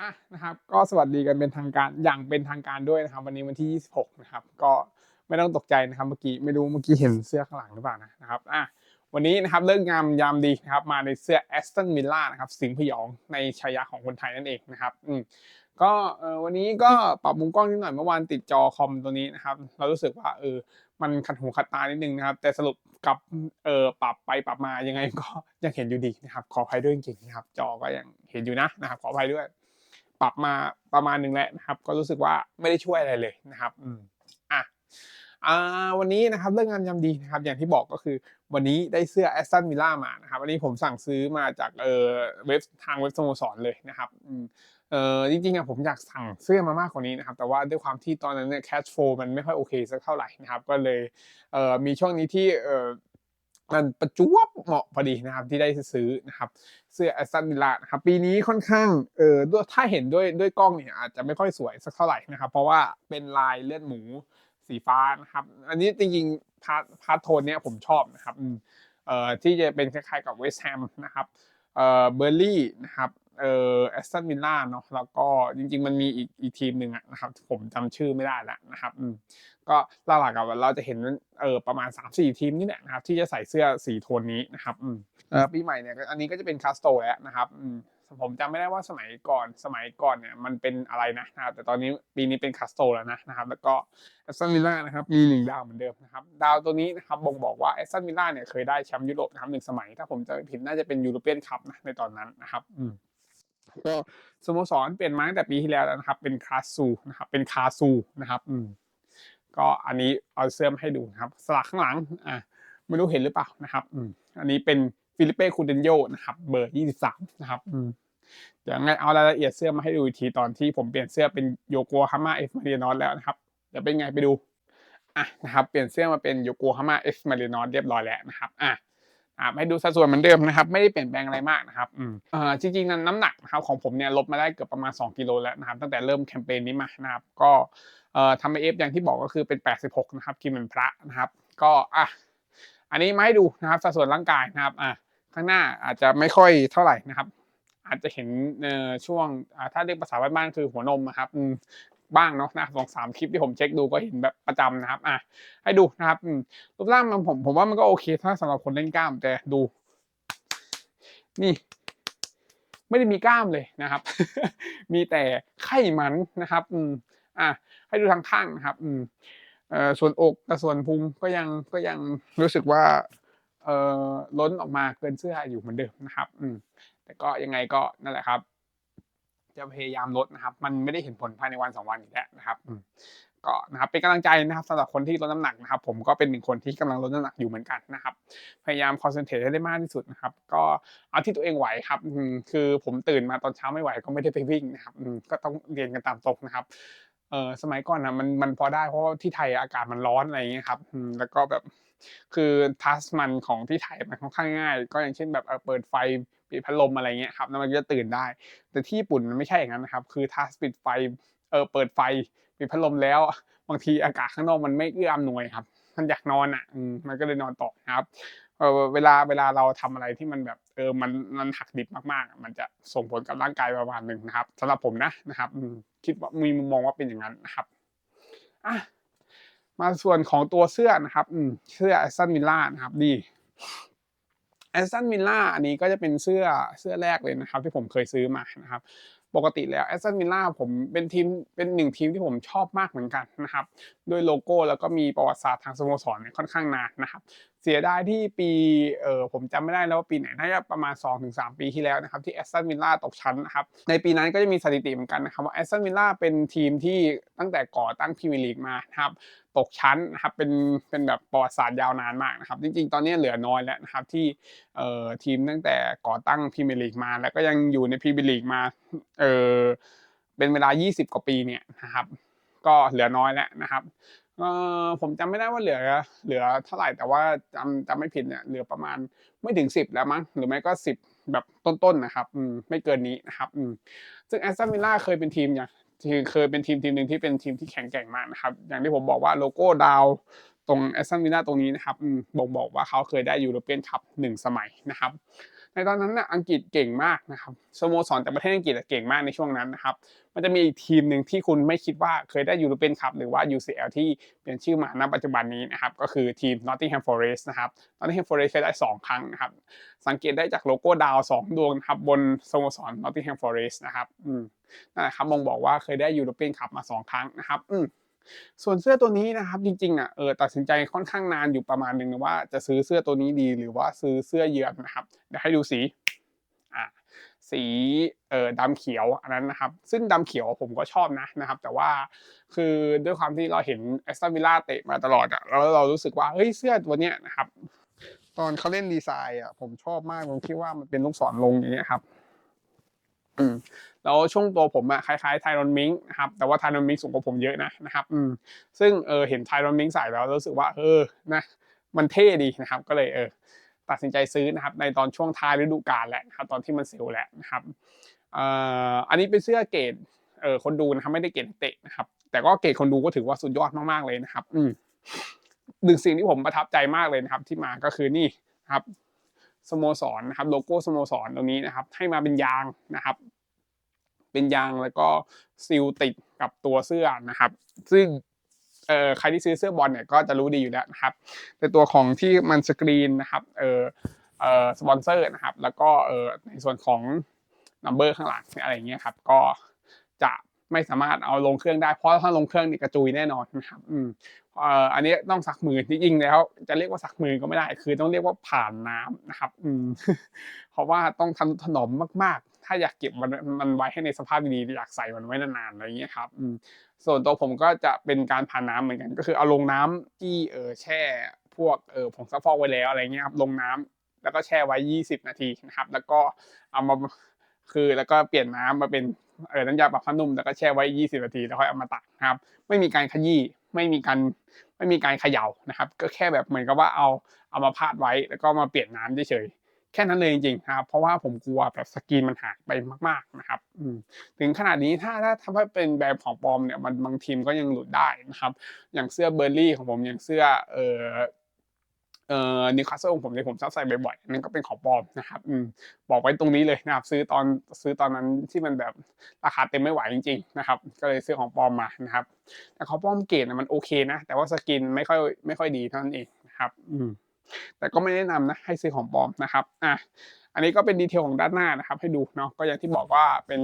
อะนะครับก็สวัสดีกันเป็นทางการอย่างเป็นทางการด้วยนะครับ วันนี้วันที่ 26 นะครับ ก็ไม่ต้องตกใจนะครับเมื่อกี้ไม่รู้เมื่อกี้เห็นเสื้อข้างหลังหรือเปล่านะนะครับอะวันนี้นะครับเลิกงามยามดีนะครับมาในเสื้อแอสตันวิลล่านะครับสิงห์พยองในชายาของคนไทยนั่นเองนะครับอืมก็เออวันนี้ก็ปรับมุมกล้องนิดหน่อยเมื่อวานติดจอคอมตัวนี้นะครับ เรารู้สึกว่าเออมันขัดหูขัดตานิดนึงนะครับ แต่สรุปกับเออปรับไปปรับมายังไงก็ยังเห็นอยู่ดีนะครับ ขออภัยด้วยจริงๆนะครับ จอก็ยังเห็นอยู่นะนะครับขออภัยด้วย ปรับมาประมาณหนึ่งแล้วนะครับ ก็รู้สึกว่าไม่ได้ช่วยอะไรเลยนะครับอืมอะอ่าวันนี้นะครับเรื่องงานยำดีนะครับอย่างที่บอกก็คือวันนี้ได้เสื้อแอสตันวิลล่ามานะครับวันนี้ผมสั่งซื้อมาจากเออเว็บทางเว็บสโมสรเลยนะครับอืมเออจริงๆอะผมอยากสั่งเสื้อมามากกว่านี้นะครับแต่ว่าด้วยความที่ตอนนั้นเนี่ยแคชโฟมันไม่ค่อยโอเคสักเท่าไหร่นะครับก็เลยเออมีช่วงนี้ที่เออ มันประจวบเหมาะพอดีนะครับที่ได้ซื้อนะครับ เสื้อแอสตันวิลล่านะครับปีนี้ค่อนข้างเออถ้าเห็นด้วยด้วยกล้องเนี่ยอาจจะไม่ค่อยสวยสักเท่าไหร่นะครับ เพราะว่าเป็นลายเลือดหมูสีฟ้านะครับ อันนี้จริงๆพาร์ทพาร์ทโทนเนี่ยผมชอบนะครับเอ่อที่จะเป็นคล้ายๆกับเวสต์แฮมนะครับเอ่อเบอร์ลี่นะครับ เอ่อแอสตันวิลล่าเนาะแล้วก็จริง ๆ มันมีอีกอีกทีมหนึ่งอะนะครับผมจำชื่อไม่ได้แล้วนะครับอืมก็หลักๆอะเราจะเห็นเออประมาณ 3-4 ทีมนี่แหละนะครับที่จะใส่เสื้อสีโทนนี้นะครับอืมเออปีใหม่เนี่ยอันนี้ก็จะเป็นคาสโตแล้วนะครับอืมผมจำไม่ได้ว่าสมัยก่อนสมัยก่อนเนี่ยมันเป็นอะไรนะนะครับแต่ตอนนี้ปีนี้เป็นคาสโตแล้วนะนะครับ แล้วก็แอสตันวิลล่านะครับมีหนึ่งดาวเหมือนเดิมนะครับดาวตัวนี้นะครับบ่งบอกว่าแอสตันวิลล่าเนี่ยเคยได้แชมป์ยุโรปนะครับหนึ่งสมัย ถ้าผมจำไม่ผิดน่าจะเป็นยูโรเปียนคัพนะในตอนนั้นนะครับอืม ก็สโมสรเปลี่ยนมาตั้งแต่ปีที่แล้วนะครับ เป็นคาซูนะครับ เป็นคาซูนะครับอืมก็อันนี้เอาเสื้อมาให้ดูนะครับ สลักข้างหลังอ่าไม่รู้เห็นหรือเปล่านะครับอืมอันนี้เป็นฟิลิเป้คูเดนโยนะครับ เบอร์23นะครับอืมเดี๋ยวไงเอารายละเอียดเสื้อมาให้ดูอีกทีตอนที่ผมเปลี่ยนเสื้อเป็นโยโกฮาม่าเอฟมาเรียนอสแล้วนะครับเดี๋ยวเป็นไงไปดูอะนะครับ เปลี่ยนเสื้อมาเป็นโยโกฮาม่าเอฟมาเรียนอสเรียบร้อยแล้วนะครับอะ อ่าให้ดูสัดส่วนเหมือนเดิมนะครับ ไม่ได้เปลี่ยนแปลงอะไรมากนะครับอืมเอ่อจริงๆนั้นน้ำหนักนะครับของผมเนี่ยลดมาได้เกือบประมาณ 2 กิโลแล้วนะครับ ตั้งแต่เริ่มแคมเปญนี้มานะครับ ก็เอ่อทำเอฟอย่างที่บอกก็คือเป็น 86 นะครับกินเหมือนพระนะครับ ก็อะอันนี้มาให้ดูนะครับสัดส่วนร่างกายนะครับอะข้างหน้าอาจจะไม่ค่อยเท่าไหร่นะครับ อาจจะเห็นเอ่อช่วงอ่าถ้าเรียกภาษาบ้านๆคือหัวนมนะครับอืม บ้างเนาะนะสองสามคลิปที่ผมเช็คดูก็เห็นแบบประจำนะครับอะให้ดูนะครับรูปร่างมันผมผมว่ามันก็โอเคถ้าสำหรับคนเล่นกล้ามแต่ดู นี่ไม่ได้มีกล้ามเลยนะครับ มีแต่ไขมันนะครับ อืม อะ ให้ดูทางข้างนะครับ อืม เอ่อ ส่วนอกกับส่วนพุงก็ยังก็ยังรู้สึกว่า เอ่อ ล้นออกมาเกินเสื้ออยู่เหมือนเดิมนะครับ อืม แต่ก็ยังไงก็นั่นแหละครับ จะพยายามลดนะครับ มันไม่ได้เห็นผลภายในวันสองวันอยู่แล้วนะครับก็นะครับเป็นกำลังใจนะครับสำหรับคนที่ลดน้ำหนักนะครับ ผมก็เป็นหนึ่งคนที่กำลังลดน้ำหนักอยู่เหมือนกันนะครับ พยายามคอนเซนเทรตให้ได้มากที่สุดนะครับ ก็เอาที่ตัวเองไหวครับคือผมตื่นมาตอนเช้าไม่ไหวก็ไม่ได้ไปวิ่งนะครับก็ต้องเรียนกันตามตรงนะครับเออสมัยก่อนนะมันมันพอได้เพราะว่าที่ไทยอากาศมันร้อนอะไรอย่างเงี้ยครับแล้วก็แบบ คือทัสมันของที่ไทยมันค่อนข้างง่าย ก็อย่างเช่นแบบเออเปิดไฟปิดพัดลมอะไรเงี้ยครับแล้วมันก็จะตื่นได้ แต่ที่ญี่ปุ่นมันไม่ใช่อย่างนั้นนะครับ คือทัสปิดไฟเออเปิดไฟปิดพัดลมแล้ว บางทีอากาศข้างนอกมันไม่เอื้ออำนวยครับ มันอยากนอนอะมันก็เลยนอนต่อครับเวลาเวลาเราทำอะไรที่มันแบบเออมันมันหักดิบมากๆ มันจะส่งผลกับร่างกายประมาณหนึ่งนะครับสำหรับผมนะนะครับคิดว่ามีมุมมองว่าเป็นอย่างนั้นนะครับอะ มาส่วนของตัวเสื้อนะครับอืมเสื้อแอสตันวิลล่านะครับดีแอสตันวิลล่าอันนี้ก็จะเป็นเสื้อเสื้อแรกเลยนะครับ ที่ผมเคยซื้อมานะครับ ปกติแล้วแอสตันวิลล่าผมเป็นทีมเป็นหนึ่งทีมที่ผมชอบมากเหมือนกันนะครับ ด้วยโลโก้แล้วก็มีประวัติศาสตร์ทางสโมสรเนี่ยค่อนข้างนานนะครับ เสียดายที่ปีเออผมจำไม่ได้แล้วว่าปีไหนน่าจะประมาณ 2-3 ปีที่แล้วนะครับที่แอสตันวิลล่าตกชั้นนะครับในปีนั้นก็จะมีสถิติเหมือนกันนะครับว่าแอสตันวิลล่าเป็นทีมที่ตั้งแต่ก่อตั้งพรีเมียร์ลีกมานะครับตกชั้นนะครับเป็นเป็นแบบประวัติศาสตร์ยาวนานมากนะครับจริงๆ ตอนนี้เหลือน้อยแล้วนะครับที่เอ่อทีมตั้งแต่ก่อตั้งพรีเมียร์ลีกมา แล้วก็ยังอยู่ในพรีเมียร์ลีกมาเออเป็นเวลา 20 กว่าปีเนี่ยนะครับก็เหลือน้อยแล้วนะครับเออผมจำไม่ได้ว่าเหลือเหลือเท่าไหร่แต่ว่าจำจำไม่ผิดเนี่ยเหลือประมาณไม่ถึงสิบแล้วมั้งหรือไม่ก็สิบแบบต้นๆนะครับอืมไม่เกินนี้นะครับอืมซึ่งแอสตันวิลล่าเคยเป็นทีมอย่างที่เคยเป็นทีมทีมหนึ่งที่เป็นทีมที่แข็งแกร่งมากนะครับ อย่างที่ผมบอกว่าโลโก้ดาวตรงแอสตันวิลล่าตรงนี้นะครับบ่งบอกว่าเขาเคยได้ยูโรเปียนคัพหนึ่งสมัยนะครับ ในตอนนั้นนะอังกฤษเก่งมากนะครับสโมสรจากประเทศอังกฤษเก่งมากในช่วงนั้นนะครับ มันจะมีอีกทีมหนึ่งที่คุณไม่คิดว่าเคยได้ยูโรเปียนคัพหรือว่า UCL ที่เปลี่ยนชื่อมาณปัจจุบันนี้นะครับก็คือทีม Nottingham Forest นะครับ Nottingham Forest เคยได้ 2 ครั้งนะครับสังเกตได้จากโลโก้ดาว 2 ดวงนะครับบนสโมสร Nottingham Forest นะครับอืมนั่นแหละครับมองบอกว่าเคยได้ยูโรเปียนคัพมา 2 ครั้งนะครับอืม ส่วนเสื้อตัวนี้นะครับจริงๆอะเออตัดสินใจค่อนข้างนานอยู่ประมาณหนึ่งนะว่าจะซื้อเสื้อตัวนี้ดีหรือว่าซื้อเสื้อเยือนนะครับเดี๋ยวให้ดูสีอ่าสีเอ่อดำเขียวอันนั้นนะครับ ซึ่งดำเขียวผมก็ชอบนะนะครับ แต่ว่าคือด้วยความที่เราเห็นแอสตันวิลล่าเตะมาตลอดอะแล้วเรารู้สึกว่าเฮ้ยเสื้อตัวเนี้ยนะครับ ตอนเขาเล่นดีไซน์อะผมชอบมากผมคิดว่ามันเป็นลูกศรลงอย่างเงี้ยครับ อืมแล้วช่วงตัวผมอะคล้ายๆไทรอนมิงนะครับแต่ว่าไทรอนมิงสูงกว่าผมเยอะนะนะครับอืมซึ่งเออเห็นไทรอนมิงใส่แล้วรู้สึกว่าเออนะมันเท่ดีนะครับก็เลยเออตัดสินใจซื้อนะครับในตอนช่วงท้ายฤดูกาลแหละนะครับตอนที่มันเซลล์แหละนะครับเอ่ออันนี้เป็นเสื้อเกรดเออคนดูนะครับไม่ได้เกรดเตะนะครับแต่ก็เกรดคนดูก็ถือว่าสุดยอดมากๆเลยนะครับอืมหนึ่งสิ่งที่ผมประทับใจมากเลยนะครับที่มาก็คือนี่ครับ สโมสรนะครับโลโก้สโมสรตรงนี้นะครับ ให้มาเป็นยางนะครับ เป็นยางแล้วก็ซีลติดกับตัวเสื้อนะครับ ซึ่งเอ่อใครที่ซื้อเสื้อบอลเนี่ยก็จะรู้ดีอยู่แล้วนะครับในตัวของที่มันสกรีนนะครับเอ่อเอ่อสปอนเซอร์นะครับ แล้วก็เอ่อในส่วนของนัมเบอร์ข้างหลังอะไรอย่างเงี้ยครับ ก็จะ ไม่สามารถเอาลงเครื่องได้เพราะถ้าลงเครื่องนี่กระจุยแน่นอนนะครับอืมอันนี้ต้องสักมือจริงๆแล้ว จะเรียกว่าสักมือก็ไม่ได้ คือต้องเรียกว่าผ่านน้ำนะครับอืมเพราะว่าต้องทำถนอมมากๆ ถ้าอยากเก็บมันมันไว้ให้ในสภาพดีๆอยากใส่มันไว้นานๆอะไรอย่างเงี้ยครับอืมส่วนตัวผมก็จะเป็นการผ่านน้ำเหมือนกัน ก็คือเอาลงน้ำที่เออแช่พวกเออผงซักฟอกไว้แล้วอะไรเงี้ยครับลงน้ำแล้วก็แช่ไว้ 20 นาทีนะครับ แล้วก็เอามาคือแล้วก็เปลี่ยนน้ำมาเป็น เออน้ำยาปรับผ้านุ่มแล้วก็แช่ไว้ 20 นาทีแล้วค่อยเอามาตักนะครับ ไม่มีการขยี้ไม่มีการไม่มีการเขย่านะครับ ก็แค่แบบเหมือนกับว่าเอาเอามาพาดไว้แล้วก็มาเปลี่ยนน้ำเฉยๆแค่นั้นเลยจริงๆนะครับเพราะว่าผมกลัวแบบสกรีนมันหายไปมากๆนะครับถึงขนาดนี้ถ้าถ้าถ้าเป็นแบรนด์ของปลอมเนี่ยมันบางทีมก็ยังหลุดได้นะครับ อย่างเสื้อเบอร์รี่ของผมอย่างเสื้อเอ่อ เอ่อนิวคาสเซิลของผมเนี่ยผมชอบใส่บ่อยๆนั่นก็เป็นของปลอมนะครับอืมบอกไว้ตรงนี้เลยนะครับ ซื้อตอนซื้อตอนนั้นที่มันแบบราคาเต็มไม่ไหวจริงๆนะครับ ก็เลยซื้อของปลอมมานะครับ แต่ของปลอมเกรดมันโอเคนะ แต่ว่าสกินไม่ค่อยไม่ค่อยดีเท่านั้นเองนะครับอืมแต่ก็ไม่แนะนำนะให้ซื้อของปลอมนะครับอะอันนี้ก็เป็นดีเทลของด้านหน้านะครับ ให้ดูเนาะก็อย่างที่บอกว่าเป็น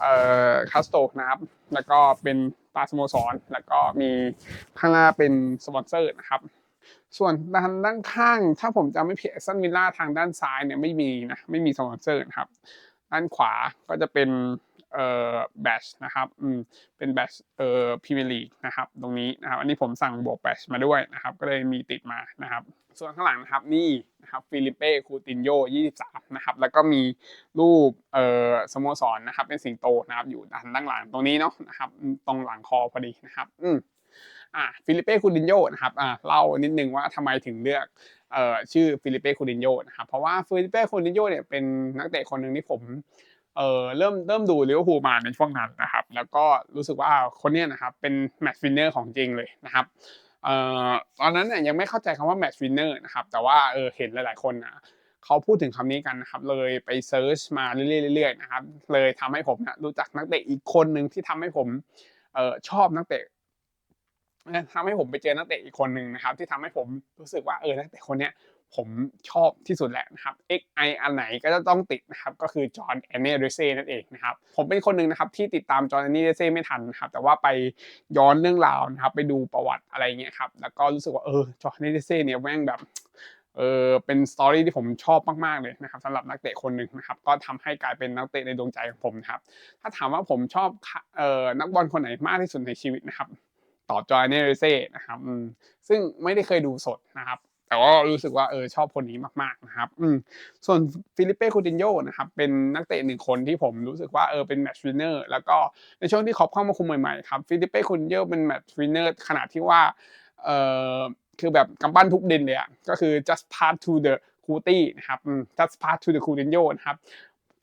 เอ่อคัสโตนะครับ แล้วก็เป็นตาสโมสร แล้วก็มีข้างหน้าเป็นสปอนเซอร์นะครับ ส่วนด้านด้านข้าง ถ้าผมจำไม่ผิดซันวิลล่าทางด้านซ้ายเนี่ยไม่มีนะไม่มีสปอนเซอร์นะครับ ด้านขวาก็จะเป็นเอ่อแบชนะครับอืมเป็นแบชเอ่อพรีเมียร์ลีกนะครับตรงนี้นะครับอันนี้ผมสั่งบวกแบชมาด้วยนะครับก็เลยมีติดมานะครับ ส่วนข้างหลังนะครับนี่นะครับฟิลิเป้คูตินโย23นะครับแล้วก็มีรูปเอ่อสโมสรนะครับเป็นสิงโตนะครับอยู่ด้านด้านหลังตรงนี้เนาะนะครับตรงหลังคอพอดีนะครับอืม อ่าฟิลิเป้คูตินโยนะครับอ่าเล่านิดนึงว่าทำไมถึงเลือกเอ่อชื่อฟิลิเป้คูตินโยนะครับเพราะว่าฟิลิเป้คูตินโยเนี่ยเป็นนักเตะคนหนึ่งที่ผมเอ่อเริ่มเริ่มดูลิเวอร์พูลมาในช่วงนั้นนะครับ แล้วก็รู้สึกว่าคนเนี้ยนะครับเป็นแมตช์วินเนอร์ของจริงเลยนะครับเอ่อตอนนั้นเนี่ยยังไม่เข้าใจคำว่าแมตช์วินเนอร์นะครับแต่ว่าเออเห็นหลาย ๆ คนนะเขาพูดถึงคำนี้กันนะครับ เลยไปเซิร์ชมาเรื่อยๆนะครับเลยทำให้ผมนะรู้จักนักเตะอีกคนหนึ่งที่ทำให้ผมเออชอบนักเตะ ทำให้ผมไปเจอนักเตะอีกคนหนึ่งนะครับ ที่ทำให้ผมรู้สึกว่าเออนักเตะคนเนี้ยผมชอบที่สุดแหละนะครับ XI อันไหนก็จะต้องติดนะครับ ก็คือจอห์นแอนเนเรเซ่นั่นเองนะครับ ผมเป็นคนหนึ่งนะครับที่ติดตามจอห์นแอนเนเรเซ่ไม่ทันนะครับ แต่ว่าไปย้อนเรื่องราวนะครับ ไปดูประวัติอะไรเงี้ยครับ แล้วก็รู้สึกว่าเออจอห์นแอนเนเรเซ่เนี่ยแม่งแบบเออเป็นสตอรี่ที่ผมชอบมากๆเลยนะครับสำหรับนักเตะคนหนึ่งนะครับ ก็ทำให้กลายเป็นนักเตะในดวงใจของผมนะครับ ถ้าถามว่าผมชอบเอ่อนักบอลคนไหนมากที่สุดในชีวิตนะครับ ตอบจอห์นอนเนเรเซ่นะครับซึ่งไม่ได้เคยดูสดนะครับ แต่ว่ารู้สึกว่าเออชอบคนนี้มากๆนะครับส่วนฟิลิเป้คูตินโยนะครับเป็นนักเตะหนึ่งคนที่ผมรู้สึกว่าเออเป็นแมตช์วินเนอร์แล้วก็ในช่วงที่เขาเข้ามาคุมใหม่ๆครับฟิลิเป้คูตินโยเป็นแมตช์วินเนอร์ขนาดที่ว่าเออคือแบบกำปั้นทุบดินเลยอะก็คือ just pass to the c u t i นะครับ just pass to the c u t i n h o นะครับ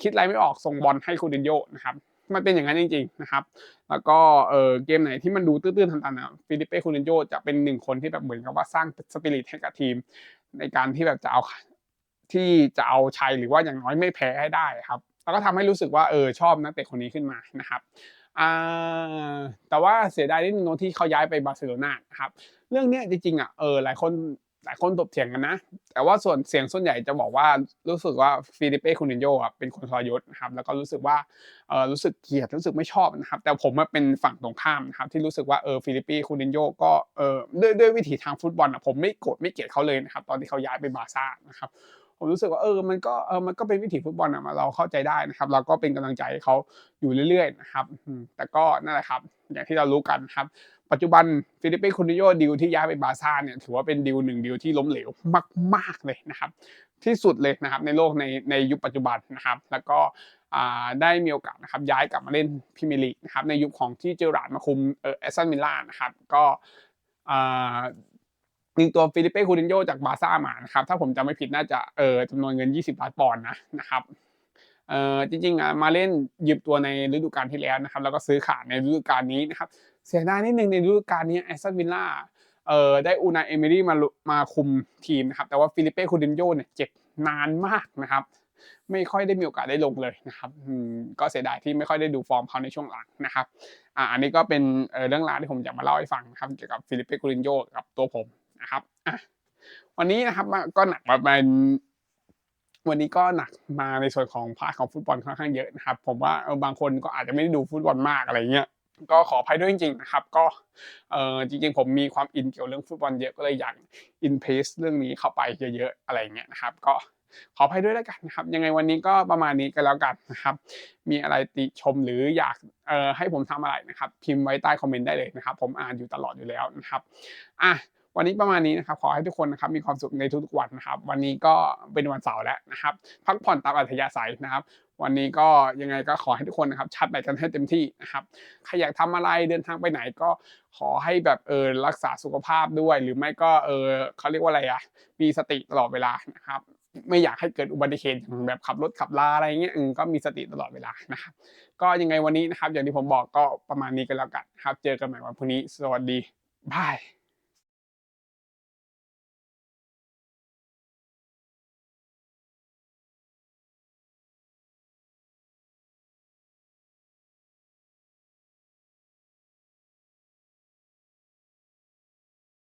คิดอะไรไม่ออกส่งบอลให้คูตินโยนะครับ มันเป็นอย่างนั้นจริงๆนะครับ แล้วก็เออเกมไหนที่มันดูตื้นๆทันๆนะฟิลิปเป้คูตินโยจะเป็นหนึ่งคนที่แบบเหมือนกับว่าสร้างสปิริตให้กับทีม ในการที่แบบจะเอาที่จะเอาชัยหรือว่าอย่างน้อยไม่แพ้ให้ได้ครับ แล้วก็ทำให้รู้สึกว่าเออชอบนักเตะคนนี้ขึ้นมานะครับอ่าแต่ว่าเสียดายนิดนึงตรงที่เขาย้ายไปบาร์เซโลนานะครับ เรื่องนี้จริงๆอะเออหลายคน หลายคนตบเถียงกันนะ แต่ว่าส่วนเสียงส่วนใหญ่จะบอกว่ารู้สึกว่าฟิลิเป้คูนินโญ่อะเป็นคนทรยศนะครับแล้วก็รู้สึกว่าเออรู้สึกเกลียดรู้สึกไม่ชอบนะครับ แต่ผมเป็นฝั่งตรงข้ามนะครับที่รู้สึกว่าเออฟิลิปปีคูนินโญ่ก็เออด้วยด้วยวิถีทางฟุตบอลอะผมไม่โกรธไม่เกลียดเขาเลยนะครับตอนที่เขาย้ายไปบาซ่านะครับผมรู้สึกว่าเออมันก็เออมันก็เป็นวิถีฟุตบอลอะเราเข้าใจได้นะครับ เราก็เป็นกำลังใจให้เขาอยู่เรื่อยๆนะครับแต่ก็นั่นแหละครับ อย่างที่เรารู้กันครับ ปัจจุบันฟิลิปปินส์คูนิโยดิวที่ย้ายไปบาซ่าเนี่ยถือว่าเป็นดิวหนึ่งดิวที่ล้มเหลวมาก ๆเลยนะครับ ที่สุดเลยนะครับในโลกในในยุคปัจจุบันนะครับ แล้วก็ได้มีโอกาสนะครับย้ายกลับมาเล่นพรีเมียร์ลีกนะครับในยุคของที่เจอราร์ดมาคุมเออแอสตันวิลล่านะครับก็อ่าดึงตัวฟิลิปเป้คูตินโยจากบาซ่ามานะครับถ้าผมจำไม่ผิดน่าจะเออจำนวนเงิน 20ล้านปอนด์นะนะครับเออจริงๆมาเล่นยืมตัวในฤดูกาลที่แล้วนะครับ แล้วก็ซื้อขาดในฤดูกาลนี้นะครับ เสียดายนิดนึงในฤดูกาลนี้แอสตันวิลล่าเอ่อได้อูนาเอมิรี่มามาคุมทีมนะครับแต่ว่าฟิลิปเป้คูดินโยเนี่ยเจ็บนานมากนะครับไม่ค่อยได้มีโอกาสได้ลงเลยนะครับก็เสียดายที่ไม่ค่อยได้ดูฟอร์มเขาในช่วงหลังนะครับอ่าอันนี้ก็เป็นเรื่องราวที่ผมอยากมาเล่าให้ฟังนะครับเกี่ยวกับฟิลิปเป้คูดินโยกับตัวผมนะครับอะวันนี้นะครับก็หนักมาเป็นวันนี้ก็หนักมาในส่วนของพาร์ทของฟุตบอลค่อนข้างเยอะนะครับ ผมว่าบางคนก็อาจจะไม่ได้ดูฟุตบอลมากอะไรเงี้ย ก็ขออภัยด้วยจริงๆนะครับก็เออจริงๆ ผมมีความอินเกี่ยวเรื่องฟุตบอลเยอะก็เลยอยากอินเพสเรื่องนี้เข้าไปเยอะๆอะไรเงี้ยนะครับก็ขออภัยด้วยแล้วกันนะครับ ยังไงวันนี้ก็ประมาณนี้ก็แล้วกันนะครับ มีอะไรติชมหรืออยากเอ่อให้ผมทำอะไรนะครับ พิมพ์ไว้ใต้คอมเมนต์ได้เลยนะครับ ผมอ่านอยู่ตลอดอยู่แล้วนะครับอะ วันนี้ประมาณนี้นะครับขอให้ทุกคนนะครับมีความสุขในทุกๆวันนะครับ วันนี้ก็เป็นวันเสาร์แล้วนะครับ พักผ่อนตามอัธยาศัยนะครับวันนี้ก็ยังไงก็ขอให้ทุกคนนะครับชัดแบตกันให้เต็มที่นะครับใครอยากทำอะไรเดินทางไปไหนก็ขอให้แบบเออรักษาสุขภาพด้วย หรือไม่ก็เออเขาเรียกว่าอะไรอะมีสติตลอดเวลานะครับไม่อยากให้เกิดอุบัติเหตุแบบขับรถขับลาอะไรเงี้ยก็มีสติตลอดเวลานะครับก็ยังไงวันนี้นะครับ อย่างที่ผมบอกก็ประมาณนี้กันแล้วกันครับ เจอกันใหม่วันพรุ่งนี้ สวัสดีบาย